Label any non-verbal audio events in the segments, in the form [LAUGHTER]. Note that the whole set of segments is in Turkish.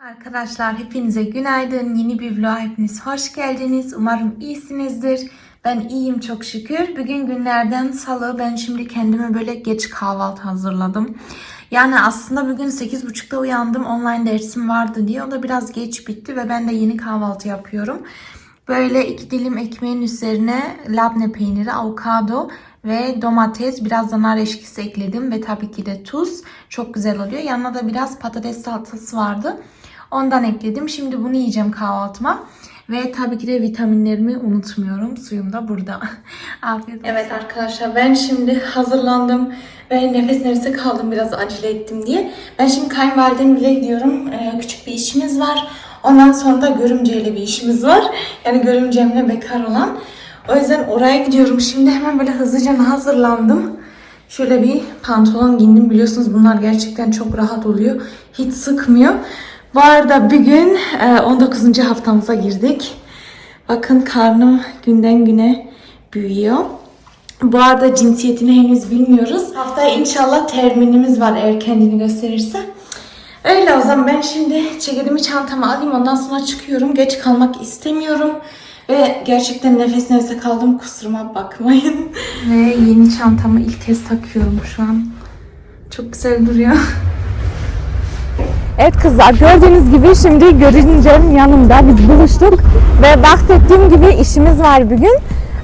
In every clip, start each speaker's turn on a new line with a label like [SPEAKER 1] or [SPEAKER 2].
[SPEAKER 1] Arkadaşlar hepinize günaydın. Yeni bir vlog hepiniz hoş geldiniz. Umarım iyisinizdir. Ben iyiyim çok şükür. Bugün günlerden salı. Ben şimdi kendime böyle geç kahvaltı hazırladım. Yani aslında bugün 8.30'da uyandım. Online dersim vardı diye. O da biraz geç bitti ve ben de yeni kahvaltı yapıyorum. Böyle iki dilim ekmeğin üzerine labne peyniri, avokado ve domates, biraz da nar eşkisi ekledim ve tabii ki de tuz. Çok güzel oluyor. Yanına da biraz patates salatası vardı. Ondan ekledim. Şimdi bunu yiyeceğim kahvaltıma. Ve tabii ki de vitaminlerimi unutmuyorum. Suyum da burada. [LAUGHS] Afiyet olsun. Evet arkadaşlar ben şimdi hazırlandım. Ve nefes nefese kaldım biraz acele ettim diye. Ben şimdi kayınvalidem bile gidiyorum. Ee, küçük bir işimiz var. Ondan sonra da görümceyle bir işimiz var. Yani görümcemle bekar olan. O yüzden oraya gidiyorum. Şimdi hemen böyle hızlıca hazırlandım. Şöyle bir pantolon giyindim. Biliyorsunuz bunlar gerçekten çok rahat oluyor. Hiç sıkmıyor. Bu arada bir gün e, 19. haftamıza girdik. Bakın karnım günden güne büyüyor. Bu arada cinsiyetini henüz bilmiyoruz. Haftaya inşallah terminimiz var eğer kendini gösterirse. Öyle o zaman ben şimdi ceketimi çantama alayım ondan sonra çıkıyorum. Geç kalmak istemiyorum. Ve gerçekten nefes nefese kaldım kusuruma bakmayın. Ve yeni çantamı ilk kez takıyorum şu an. Çok güzel duruyor.
[SPEAKER 2] Evet kızlar gördüğünüz gibi şimdi görüncem yanımda biz buluştuk ve bahsettiğim gibi işimiz var bugün.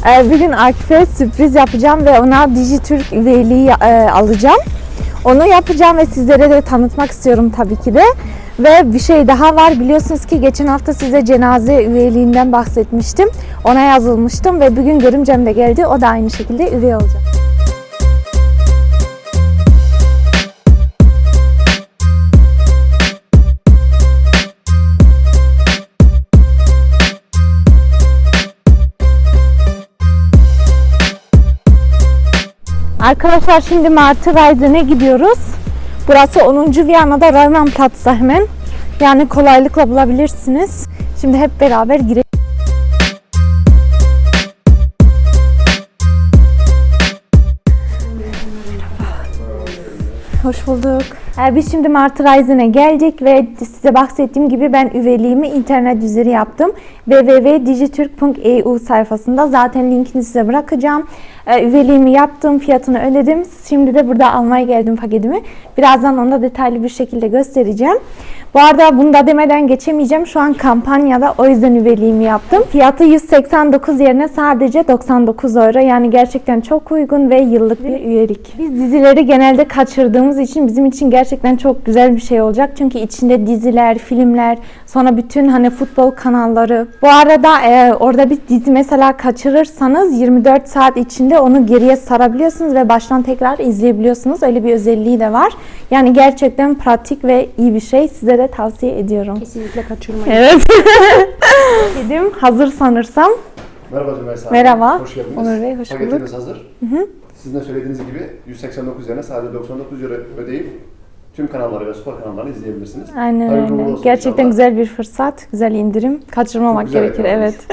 [SPEAKER 2] Ee, bugün Akif'e sürpriz yapacağım ve ona Dijitürk üyeliği e, alacağım. Onu yapacağım ve sizlere de tanıtmak istiyorum tabii ki de. Ve bir şey daha var biliyorsunuz ki geçen hafta size cenaze üyeliğinden bahsetmiştim. Ona yazılmıştım ve bugün görümcem de geldi. O da aynı şekilde üye olacak. Arkadaşlar şimdi Martı Reisen'e gidiyoruz. Burası 10. Viyana'da Raumannplatz'ta hemen. Yani kolaylıkla bulabilirsiniz. Şimdi hep beraber girelim. Hoş bulduk. Ee, Biz şimdi Martı Reisen'e geldik ve size bahsettiğim gibi ben üyeliğimi internet üzeri yaptım. www.digiturk.eu sayfasında zaten linkini size bırakacağım. Ee, Üyeliğimi yaptım, fiyatını ödedim. Şimdi de burada almaya geldim paketimi. Birazdan onu da detaylı bir şekilde göstereceğim. Bu arada bunu da demeden geçemeyeceğim. Şu an kampanyada o yüzden üyeliğimi yaptım. Fiyatı 189 yerine sadece 99 euro. Yani gerçekten çok uygun ve yıllık bir üyelik. Biz dizileri genelde kaçırdığımız için bizim için gerçekten çok güzel bir şey olacak. Çünkü içinde diziler, filmler, sonra bütün hani futbol kanalları. Bu arada e, orada bir dizi mesela kaçırırsanız 24 saat içinde onu geriye sarabiliyorsunuz ve baştan tekrar izleyebiliyorsunuz. Öyle bir özelliği de var. Yani gerçekten pratik ve iyi bir şey. Size de tavsiye ediyorum.
[SPEAKER 3] Kesinlikle kaçırmayın.
[SPEAKER 2] Evet. [LAUGHS] Dedim hazır sanırsam.
[SPEAKER 4] Merhaba Rümeysa Hanım.
[SPEAKER 2] Merhaba.
[SPEAKER 4] Hoş geldiniz.
[SPEAKER 2] Onur Bey, hoş
[SPEAKER 4] Paketiniz
[SPEAKER 2] bulduk.
[SPEAKER 4] hazır. Sizin de söylediğiniz gibi 189 yerine sadece 99 euro ödeyip tüm kanalları ve spor kanallarını izleyebilirsiniz.
[SPEAKER 2] Aynen
[SPEAKER 4] Hayırlı
[SPEAKER 2] öyle. Gerçekten
[SPEAKER 4] inşallah.
[SPEAKER 2] güzel bir fırsat, güzel indirim. Kaçırmamak
[SPEAKER 4] güzel
[SPEAKER 2] gerekir. Evet. [LAUGHS]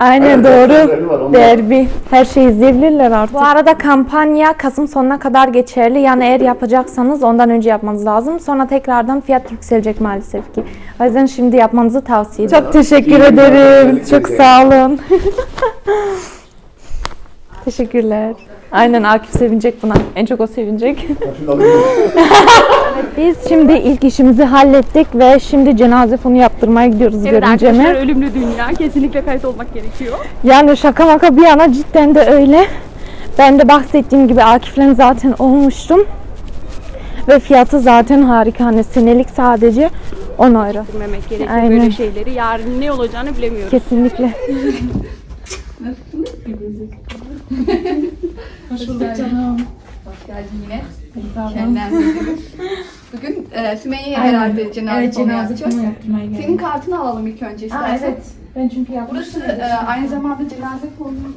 [SPEAKER 2] Aynen doğru.
[SPEAKER 4] derbi.
[SPEAKER 2] Her şeyi izleyebilirler artık. Bu arada kampanya Kasım sonuna kadar geçerli. Yani eğer yapacaksanız ondan önce yapmanız lazım. Sonra tekrardan fiyat yükselecek maalesef ki. O yüzden şimdi yapmanızı tavsiye ederim. Çok teşekkür ederim. Çok sağ olun. [LAUGHS] Teşekkürler. Aynen Akif sevinecek buna. En çok o sevinecek. Biz şimdi ilk işimizi hallettik ve şimdi cenaze fonu yaptırmaya gidiyoruz
[SPEAKER 3] Evet
[SPEAKER 2] görümceme.
[SPEAKER 3] arkadaşlar ölümlü dünya. Kesinlikle kayıt olmak gerekiyor.
[SPEAKER 2] Yani şaka maka bir yana cidden de öyle. Ben de bahsettiğim gibi Akif'le zaten olmuştum. Ve fiyatı zaten harika. Hani senelik sadece 10 euro.
[SPEAKER 3] Bilmemek gerekiyor
[SPEAKER 2] Aynen.
[SPEAKER 3] böyle şeyleri. Yarın ne olacağını bilemiyoruz.
[SPEAKER 2] Kesinlikle. [LAUGHS]
[SPEAKER 5] Hoş geldin yine. Şenlendiniz. Bugün e, Sümeyye'ye herhalde cenaze
[SPEAKER 1] Evet cenaze
[SPEAKER 5] yapacağız.
[SPEAKER 1] fonu yaptırmaya geldim.
[SPEAKER 5] Senin kartını alalım ilk önce
[SPEAKER 1] Aa,
[SPEAKER 5] istersen.
[SPEAKER 1] evet. Ben çünkü
[SPEAKER 5] Burası
[SPEAKER 1] yapmıştım.
[SPEAKER 5] e, aynı zamanda cenaze fonunun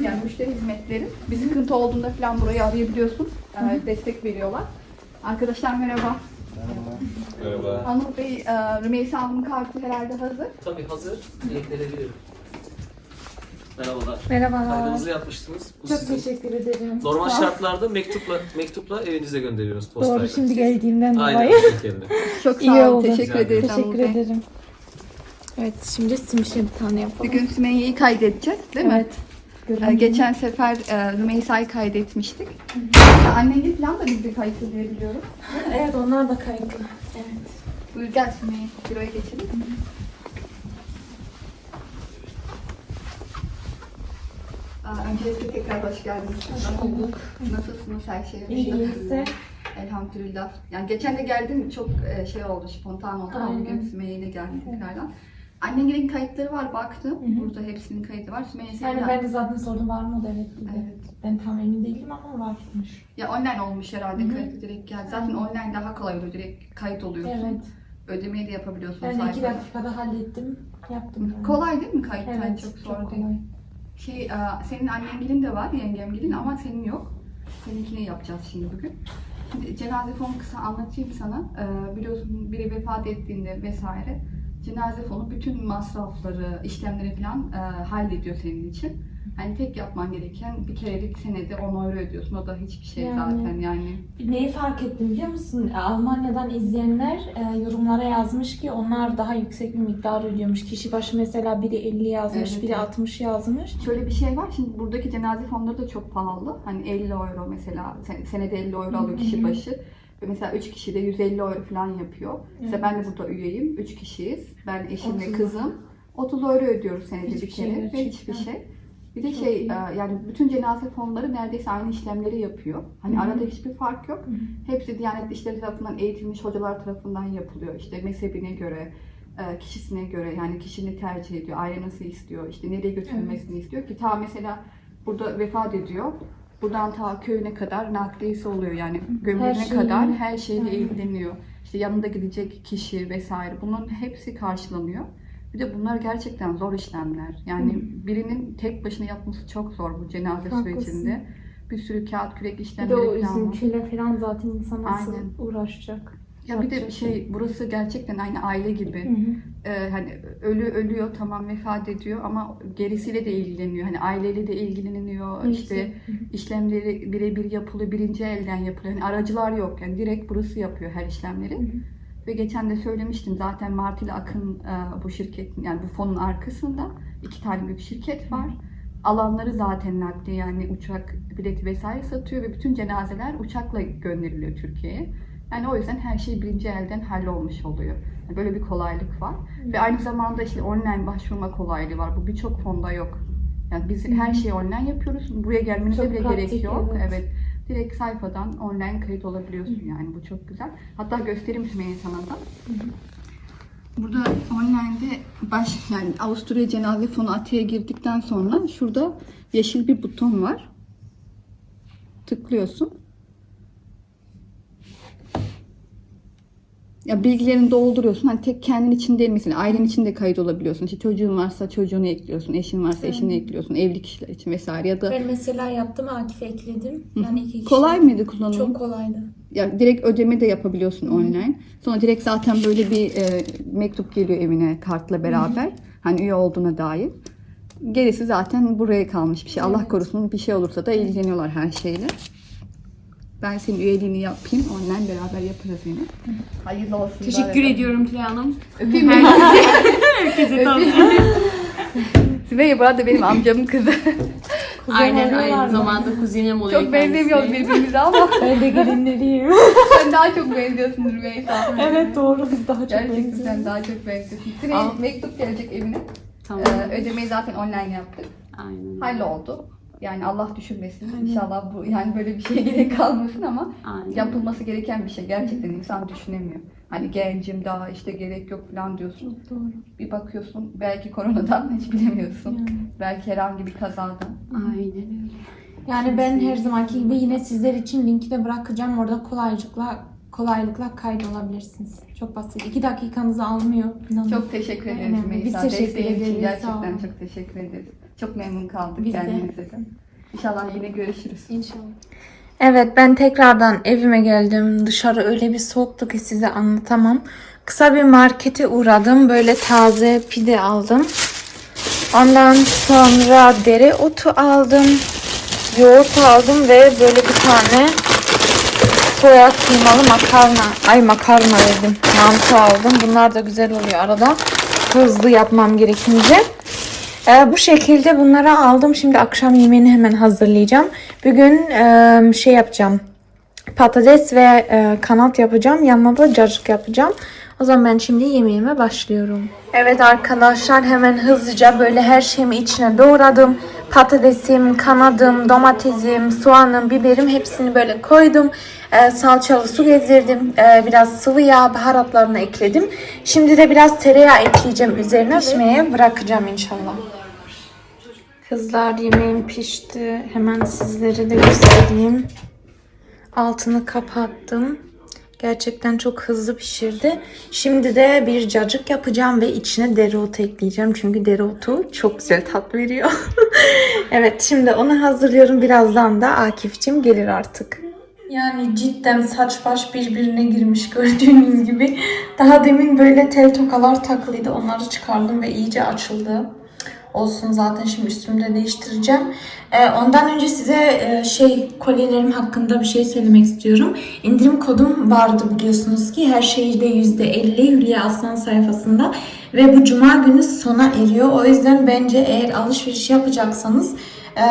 [SPEAKER 5] e, yani müşteri hizmetleri. Bir sıkıntı olduğunda falan burayı arayabiliyorsun. E, destek veriyorlar. Arkadaşlar merhaba.
[SPEAKER 6] Merhaba.
[SPEAKER 5] Anıl Bey, e, Rümeysa Hanım'ın kartı herhalde hazır.
[SPEAKER 6] Tabii hazır. Link verebilirim. Merhabalar.
[SPEAKER 7] Merhabalar.
[SPEAKER 6] Kaydınızı yapmıştınız. Bu
[SPEAKER 7] Çok
[SPEAKER 6] sizin
[SPEAKER 7] teşekkür ederim.
[SPEAKER 6] normal
[SPEAKER 7] Sağ ol.
[SPEAKER 6] şartlarda mektupla mektupla evinize gönderiyoruz postayla.
[SPEAKER 7] Doğru şimdi geldiğimden
[SPEAKER 6] Aynen
[SPEAKER 7] dolayı.
[SPEAKER 6] bu şekilde. [LAUGHS]
[SPEAKER 5] Çok
[SPEAKER 7] İyi
[SPEAKER 5] sağ olun.
[SPEAKER 7] oldu.
[SPEAKER 5] Teşekkür ederiz.
[SPEAKER 7] Teşekkür
[SPEAKER 5] Anıl Bey.
[SPEAKER 7] ederim. Evet şimdi simişe bir tane yapalım.
[SPEAKER 5] Bugün Sümeyye'yi kaydedeceğiz değil mi?
[SPEAKER 7] Evet.
[SPEAKER 5] Ee,
[SPEAKER 7] Görünüyor.
[SPEAKER 5] geçen sefer e, Rümeysa'yı kaydetmiştik. Anneni falan da biz de kayıtlı diye biliyorum.
[SPEAKER 7] Evet onlar da kayıtlı. Evet.
[SPEAKER 5] Buyur gel Sümeyye. Büroya geçelim. Öncelikle tekrar hoş geldiniz. Hoş bulduk. Nasılsınız her şey?
[SPEAKER 7] İyi iyisi.
[SPEAKER 5] Elhamdülillah. Yani geçen de geldim çok e, şey oldu, spontan oldu ama bugün Sümeyye ile geldim tekrardan. Annenin kayıtları var baktım. Burada hepsinin kaydı var. Sümeyye
[SPEAKER 7] Yani ben de zaten sordum var mı o da evet dedi.
[SPEAKER 5] Evet.
[SPEAKER 7] Ben tam emin değilim ama varmış.
[SPEAKER 5] Ya online olmuş herhalde kayıtlı direkt geldi. Zaten online daha kolay oluyor. Direkt kayıt oluyorsun.
[SPEAKER 7] Evet.
[SPEAKER 5] Ödemeyi de yapabiliyorsun
[SPEAKER 7] Ben de iki
[SPEAKER 5] sayfada.
[SPEAKER 7] dakikada hallettim. Yaptım. yani.
[SPEAKER 5] Kolay değil mi kayıt?
[SPEAKER 7] Evet
[SPEAKER 5] Yani çok
[SPEAKER 7] çok,
[SPEAKER 5] zor
[SPEAKER 7] kolay.
[SPEAKER 5] değil. Şey, senin annengelin de var, yengemgelin ama senin yok. Seninkini yapacağız şimdi bugün. Şimdi cenaze fonu kısa anlatayım sana. E, biliyorsun biri vefat ettiğinde vesaire cenaze fonu bütün masrafları, işlemleri falan e, hallediyor senin için. Hani tek yapman gereken bir kerelik senede 10 euro ödüyorsun. O da hiçbir şey
[SPEAKER 7] Yani.
[SPEAKER 5] zaten yani.
[SPEAKER 7] Neyi fark ettim biliyor musun? Almanya'dan izleyenler e, yorumlara yazmış ki onlar daha yüksek bir miktar ödüyormuş. Kişi başı mesela biri 50 yazmış,
[SPEAKER 5] Evet,
[SPEAKER 7] biri
[SPEAKER 5] evet.
[SPEAKER 7] 60 yazmış.
[SPEAKER 5] Şöyle bir şey var. Şimdi buradaki cenaze fonları da çok pahalı. Hani 50 euro mesela sen- senede 50 euro alıyor kişi başı. Ve mesela 3 kişi de 150 euro falan yapıyor. Mesela ben de burada üyeyim. 3 kişiyiz. Ben eşim ve
[SPEAKER 7] 30.
[SPEAKER 5] kızım. 30 euro ödüyoruz senede
[SPEAKER 7] Hiçbir
[SPEAKER 5] bir
[SPEAKER 7] şey
[SPEAKER 5] kere ve
[SPEAKER 7] gerçekten.
[SPEAKER 5] hiçbir şey. Bir de
[SPEAKER 7] Çok
[SPEAKER 5] şey
[SPEAKER 7] iyi.
[SPEAKER 5] e, yani bütün cenaze fonları neredeyse aynı işlemleri yapıyor. Hani
[SPEAKER 7] Hı hı.
[SPEAKER 5] arada hiçbir fark yok.
[SPEAKER 7] Hı hı.
[SPEAKER 5] Hepsi Diyanet İşleri tarafından eğitilmiş hocalar tarafından yapılıyor. İşte mezhebine göre, e, kişisine göre yani kişi ne tercih ediyor, aile nasıl istiyor, işte nereye götürülmesini istiyor ki ta mesela burada vefat ediyor. Buradan ta köyüne kadar nakliyesi oluyor yani gömülene
[SPEAKER 7] şeyini-
[SPEAKER 5] kadar her şeyle ilgileniyor. İşte yanında gidecek kişi vesaire bunların hepsi karşılanıyor. Bir de bunlar gerçekten zor işlemler. Yani birinin tek başına yapması çok zor bu cenaze
[SPEAKER 7] Haklısın.
[SPEAKER 5] sürecinde. Bir sürü kağıt kürek
[SPEAKER 7] Bir de
[SPEAKER 5] işlemleri
[SPEAKER 7] o
[SPEAKER 5] falan
[SPEAKER 7] üzüntüyle falan zaten insan nasıl
[SPEAKER 5] Aynen.
[SPEAKER 7] uğraşacak?
[SPEAKER 5] Ya bir de
[SPEAKER 7] Yapacak
[SPEAKER 5] şey burası gerçekten aynı aile gibi.
[SPEAKER 7] Hı hı.
[SPEAKER 5] Ee, hani ölü ölüyor tamam vefat ediyor ama gerisiyle de ilgileniyor. Hani aileyle de ilgileniyor.
[SPEAKER 7] Neyse.
[SPEAKER 5] İşte işlemleri birebir yapılıyor, birinci elden yapılıyor. Hani aracılar yok. Yani direkt burası yapıyor her işlemleri.
[SPEAKER 7] Hı hı.
[SPEAKER 5] Ve geçen de söylemiştim zaten Marti ile Akın e, bu şirketin yani bu fonun arkasında iki tane büyük şirket var. Alanları zaten nakli yani uçak bileti vesaire satıyor ve bütün cenazeler uçakla gönderiliyor Türkiye'ye. Yani o yüzden her şey birinci elden hallolmuş oluyor. Yani böyle bir kolaylık var. Ve aynı zamanda işte online başvurma kolaylığı var. Bu birçok fonda yok. Yani biz her şeyi online yapıyoruz. Buraya gelmenize
[SPEAKER 7] Çok
[SPEAKER 5] bile
[SPEAKER 7] pratik,
[SPEAKER 5] gerek yok.
[SPEAKER 7] evet.
[SPEAKER 5] evet. Direkt sayfadan online kayıt olabiliyorsun yani bu çok güzel. Hatta göstereyim Sümeyye sana da. Burada online'de baş yani Avusturya Cenaze Fonu AT'ye girdikten sonra şurada yeşil bir buton var. Tıklıyorsun. Ya bilgilerini dolduruyorsun. Hani tek kendin için değil mesela ailen için de kayıt olabiliyorsun. İşte çocuğun varsa çocuğunu ekliyorsun, eşin varsa eşini ekliyorsun, evli kişiler için vesaire ya da
[SPEAKER 2] Ben mesela yaptım Akif'e ekledim. Yani iki kişi.
[SPEAKER 5] kolay mıydı kullanımı?
[SPEAKER 2] Çok kolaydı.
[SPEAKER 5] Ya direkt ödeme de yapabiliyorsun online. Sonra direkt zaten böyle bir e, mektup geliyor evine kartla beraber. Hani üye olduğuna dair. Gerisi zaten buraya kalmış bir şey. Allah korusun bir şey olursa da ilgileniyorlar her şeyle. Ben senin üyeliğini yapayım. Online beraber yaparız yine. Hayırlı olsun.
[SPEAKER 3] Teşekkür ediyorum Tülay Hanım.
[SPEAKER 5] Öpeyim mi?
[SPEAKER 3] Herkese [LAUGHS] tavsiye [LAUGHS]
[SPEAKER 5] Sümeyye bu arada benim amcamın kızı.
[SPEAKER 3] Aynen aynı zamanda kuzenim oluyor
[SPEAKER 5] Çok benzemiyoruz birbirimize ama [LAUGHS]
[SPEAKER 7] Ben de gelinleriyim.
[SPEAKER 5] sen daha çok benziyorsun Rümeysa.
[SPEAKER 7] evet doğru biz daha çok
[SPEAKER 5] Gerçekten
[SPEAKER 7] benziyoruz.
[SPEAKER 5] sen daha çok benziyorsun. Sümeyye
[SPEAKER 3] Aa.
[SPEAKER 5] mektup gelecek evine.
[SPEAKER 3] Tamam.
[SPEAKER 5] Ee, ödemeyi zaten online yaptık.
[SPEAKER 3] Aynen.
[SPEAKER 5] Halloldu. Yani Allah düşünmesin. İnşallah bu yani böyle bir şeye [LAUGHS] gerek kalmasın ama
[SPEAKER 3] Aynen.
[SPEAKER 5] yapılması gereken bir şey. Gerçekten insan düşünemiyor. Hani gencim daha işte gerek yok falan diyorsun.
[SPEAKER 7] Doğru.
[SPEAKER 5] Bir bakıyorsun belki koronadan hiç bilemiyorsun.
[SPEAKER 7] Yani.
[SPEAKER 5] Belki herhangi bir kazadan.
[SPEAKER 3] Aynen öyle.
[SPEAKER 7] Yani ben her zamanki gibi yine sizler için linki de bırakacağım. Orada kolaylıkla kolaylıkla kaydolabilirsiniz. Çok basit. İki dakikanızı almıyor. İnanın.
[SPEAKER 5] Çok teşekkür ederiz
[SPEAKER 7] Önemli. Biz
[SPEAKER 5] Meysa.
[SPEAKER 7] teşekkür ederiz.
[SPEAKER 5] Gerçekten çok teşekkür ederiz. Çok memnun kaldık
[SPEAKER 7] Biz de.
[SPEAKER 5] de. İnşallah yine görüşürüz.
[SPEAKER 7] İnşallah.
[SPEAKER 2] Evet ben tekrardan evime geldim. Dışarı öyle bir soğuktu ki size anlatamam. Kısa bir markete uğradım. Böyle taze pide aldım. Ondan sonra dereotu aldım. Yoğurt aldım ve böyle bir tane soya kıymalı makarna. Ay makarna dedim. Mantı aldım. Bunlar da güzel oluyor arada. Hızlı yapmam gerekince. Ee, bu şekilde bunları aldım. Şimdi akşam yemeğini hemen hazırlayacağım. Bugün e, şey yapacağım. Patates ve e, kanat yapacağım. Yanına da cacık yapacağım. O zaman ben şimdi yemeğime başlıyorum. Evet arkadaşlar hemen hızlıca böyle her şeyimi içine doğradım. Patatesim, kanadım, domatesim, soğanım, biberim hepsini böyle koydum. Ee, salçalı su gezdirdim. Ee, biraz sıvı yağ, baharatlarını ekledim. Şimdi de biraz tereyağı ekleyeceğim üzerine. Pişmeye bırakacağım inşallah. Kızlar yemeğim pişti. Hemen sizlere de göstereyim. Altını kapattım. Gerçekten çok hızlı pişirdi. Şimdi de bir cacık yapacağım ve içine dereotu ekleyeceğim. Çünkü dereotu çok güzel tat veriyor. [LAUGHS] evet şimdi onu hazırlıyorum. Birazdan da Akif'cim gelir artık. Yani cidden saç baş birbirine girmiş gördüğünüz gibi. Daha demin böyle tel tokalar takılıydı. Onları çıkardım ve iyice açıldı. Olsun zaten şimdi üstümü de değiştireceğim. Ee, ondan önce size e, şey kolyelerim hakkında bir şey söylemek istiyorum. İndirim kodum vardı biliyorsunuz ki her şeyde %50 Hülya Aslan sayfasında ve bu cuma günü sona eriyor. O yüzden bence eğer alışveriş yapacaksanız e,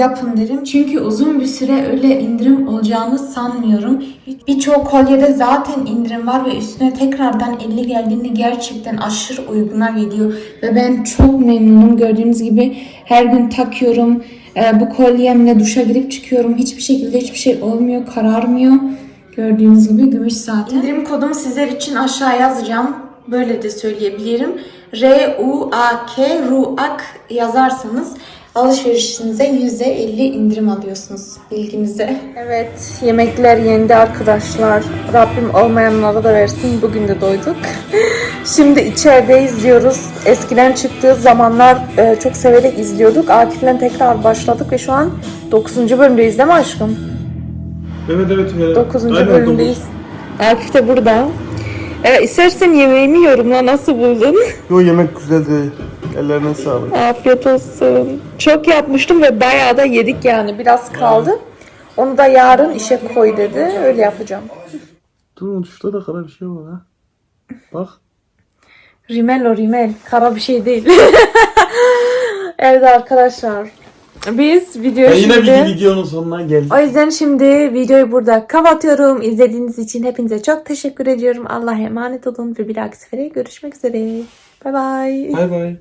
[SPEAKER 2] yapın derim. Çünkü uzun bir süre öyle indirim olacağını sanmıyorum. Bir- Birçok kolyede zaten indirim var ve üstüne tekrardan 50 geldiğinde gerçekten aşırı uyguna geliyor. Ve ben çok memnunum. Gördüğünüz gibi her gün takıyorum. E, bu kolyemle duşa girip çıkıyorum. Hiçbir şekilde hiçbir şey olmuyor, kararmıyor. Gördüğünüz gibi gümüş zaten. İndirim kodumu sizler için aşağı yazacağım. Böyle de söyleyebilirim. R-U-A-K RUAK yazarsanız alışverişinize %50 indirim alıyorsunuz bilginize. Evet yemekler yendi arkadaşlar. Rabbim olmayanlara da versin. Bugün de doyduk. Şimdi içeride izliyoruz. Eskiden çıktığı zamanlar e, çok severek izliyorduk. Akif'le tekrar başladık ve şu an 9. bölümdeyiz değil mi aşkım?
[SPEAKER 8] Evet evet. evet.
[SPEAKER 2] 9.
[SPEAKER 8] Aynen,
[SPEAKER 2] bölümdeyiz. Akif de burada. Evet, istersen yemeğimi yorumla nasıl buldun?
[SPEAKER 8] dokuz. Yo yemek güzeldi. Ellerine sağlık.
[SPEAKER 2] Afiyet olsun. Çok yapmıştım ve bayağı da yedik yani. Biraz kaldı. Onu da yarın işe koy dedi. Öyle yapacağım.
[SPEAKER 8] Dur şurada da kara bir şey var ha. Bak.
[SPEAKER 2] Rimel o rimel. Kara bir şey değil. [LAUGHS] evet arkadaşlar. Biz videoyu
[SPEAKER 8] Ben yine
[SPEAKER 2] şimdi...
[SPEAKER 8] bir videonun sonuna geldim.
[SPEAKER 2] O yüzden şimdi videoyu burada kapatıyorum. İzlediğiniz için hepinize çok teşekkür ediyorum. Allah'a emanet olun ve bir dahaki sefere görüşmek üzere. Bay bay.
[SPEAKER 8] Bay bay.